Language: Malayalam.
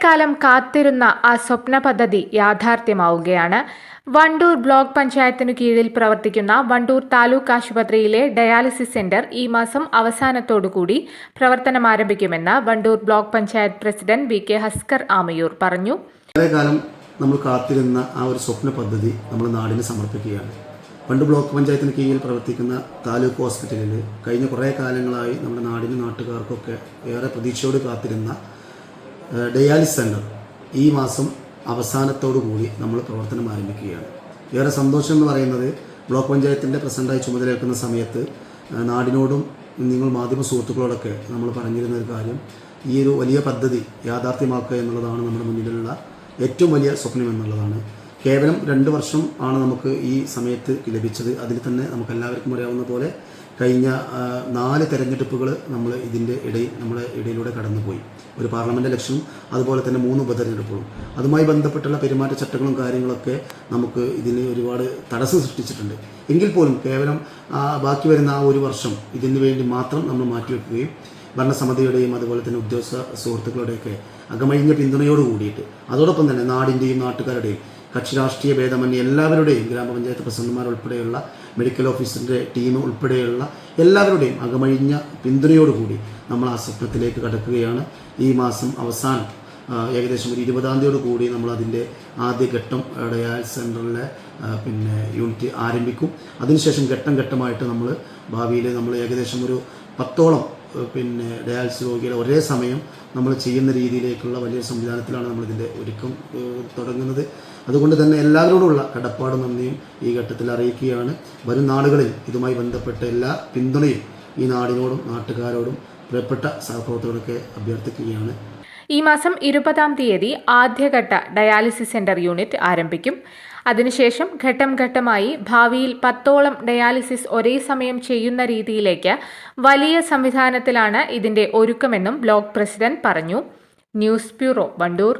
ഏറെക്കാലം കാത്തിരുന്ന ആ സ്വപ്ന പദ്ധതി യാഥാർത്ഥ്യമാവുകയാണ്. വണ്ടൂർ ബ്ലോക്ക് പഞ്ചായത്തിനു കീഴിൽ പ്രവർത്തിക്കുന്ന വണ്ടൂർ താലൂക്ക് ആശുപത്രിയിലെ ഡയാലിസിസ് സെന്റർ ഈ മാസം അവസാനത്തോടുകൂടി പ്രവർത്തനം ആരംഭിക്കുമെന്ന് Wandoor block panchayat president V K Haskar Amayur പറഞ്ഞു. കാലം നമ്മൾ കാത്തിരുന്ന ആ ഒരു സ്വപ്ന പദ്ധതി നമ്മൾ നാടിന് സമർപ്പിക്കുകയാണ്. പണ്ട് ബ്ലോക്ക് പഞ്ചായത്തിന് കീഴിൽ പ്രവർത്തിക്കുന്ന താലൂക്ക് ഹോസ്പിറ്റലിൽ കഴിഞ്ഞ കുറേ കാലങ്ങളായി നമ്മുടെ നാടിനും നാട്ടുകാർക്കൊക്കെ ഏറെ പ്രതീക്ഷയോട് കാത്തിരുന്ന ഡയാലിസ് സെന്റർ ഈ മാസം അവസാനത്തോടു കൂടി നമ്മൾ പ്രവർത്തനം ആരംഭിക്കുകയാണ്. ഏറെ സന്തോഷം എന്ന് പറയുന്നത് ബ്ലോക്ക് പഞ്ചായത്തിന്റെ പ്രസിഡന്റായി ചുമതലയേൽക്കുന്ന സമയത്ത് നാടിനോടും നിങ്ങൾ മാധ്യമ സുഹൃത്തുക്കളോടൊക്കെ നമ്മൾ പറഞ്ഞിരുന്ന ഒരു കാര്യം ഈ ഒരു വലിയ പദ്ധതി യാഥാർത്ഥ്യമാക്കുക എന്നുള്ളതാണ് നമ്മുടെ മുന്നിലുള്ള ഏറ്റവും വലിയ സ്വപ്നം എന്നുള്ളതാണ്. കേവലം രണ്ട് വർഷം ആണ് നമുക്ക് ഈ സമയത്ത് ലഭിച്ചത്. അതിൽ തന്നെ നമുക്ക് എല്ലാവർക്കും അറിയാവുന്ന പോലെ കഴിഞ്ഞ നാല് തെരഞ്ഞെടുപ്പുകൾ നമ്മൾ ഇതിന്റെ ഇടയിൽ നമ്മുടെ ഇടയിലൂടെ കടന്നുപോയി. ഒരു പാർലമെന്റ് ഇലക്ഷനും അതുപോലെ തന്നെ മൂന്ന് ഉപതെരഞ്ഞെടുപ്പുകളും. അതുമായി ബന്ധപ്പെട്ടുള്ള പെരുമാറ്റച്ചട്ടങ്ങളും കാര്യങ്ങളൊക്കെ നമുക്ക് ഇതിന് ഒരുപാട് തടസ്സം സൃഷ്ടിച്ചിട്ടുണ്ട്. എങ്കിൽ പോലും കേവലം ബാക്കി വരുന്ന ആ ഒരു വർഷം ഇതിന് വേണ്ടി മാത്രം നമ്മൾ മാറ്റിവെക്കുകയും ഭരണസമിതിയുടെയും അതുപോലെ തന്നെ ഉദ്യോഗസ്ഥ സുഹൃത്തുക്കളുടെയൊക്കെ അകമഴിഞ്ഞ പിന്തുണയോട് കൂടിയിട്ട് അതോടൊപ്പം തന്നെ നാടിന്റെയും നാട്ടുകാരുടെയും കക്ഷി രാഷ്ട്രീയ ഭേദമന്യേ എല്ലാവരുടെയും ഗ്രാമപഞ്ചായത്ത് പ്രസിഡന്റുമാർ ഉൾപ്പെടെയുള്ള മെഡിക്കൽ ഓഫീസറിന്റെ ടീം ഉൾപ്പെടെയുള്ള എല്ലാവരുടെയും അകമഴിഞ്ഞ പിന്തുണയോടുകൂടി നമ്മൾ ആ സ്വപ്നത്തിലേക്ക് കടക്കുകയാണ്. ഈ മാസം അവസാനം ഏകദേശം ഒരു ഇരുപതാം തീയതിയോട് കൂടി നമ്മൾ അതിന്റെ ആദ്യഘട്ടം ഡയാൽ സെന്ററിലെ പിന്നെ യൂണിറ്റ് ആരംഭിക്കും. അതിനുശേഷം ഘട്ടം ഘട്ടമായിട്ട് നമ്മൾ ഭാവിയിൽ നമ്മൾ ഏകദേശം ഒരു പത്തോളം പിന്നെ ഡയാലിസിസ് രോഗികളെ ഒരേ സമയം നമ്മൾ ചെയ്യുന്ന രീതിയിലേക്കുള്ള വലിയ സംവിധാനത്തിലാണ് നമ്മളിതിന്റെ ഒരുക്കം തുടങ്ങുന്നത്. അതുകൊണ്ട് തന്നെ എല്ലാവരോടുമുള്ള കടപ്പാട് നന്ദിയും ഈ ഘട്ടത്തിൽ അറിയിക്കുകയാണ്. വരും നാളുകളിൽ ഇതുമായി ബന്ധപ്പെട്ട എല്ലാ പിന്തുണയും ഈ നാടിനോടും നാട്ടുകാരോടും പ്രിയപ്പെട്ട സഹപ്രവർത്തകരൊക്കെ അഭ്യർത്ഥിക്കുകയാണ്. ഈ മാസം ഇരുപതാം തീയതി ആദ്യഘട്ട ഡയാലിസിസ് സെന്റർ യൂണിറ്റ് ആരംഭിക്കും. അതിനുശേഷം ഘട്ടം ഘട്ടമായി ഭാവിയിൽ പത്തോളം ഡയാലിസിസ് ഒരേ സമയം ചെയ്യുന്ന രീതിയിലേക്ക് വലിയ സംവിധാനത്തിലാണ് ഇതിന്റെ ഒരുക്കമെന്നും ബ്ലോക്ക് പ്രസിഡന്റ് പറഞ്ഞു. News bureau Wandoor.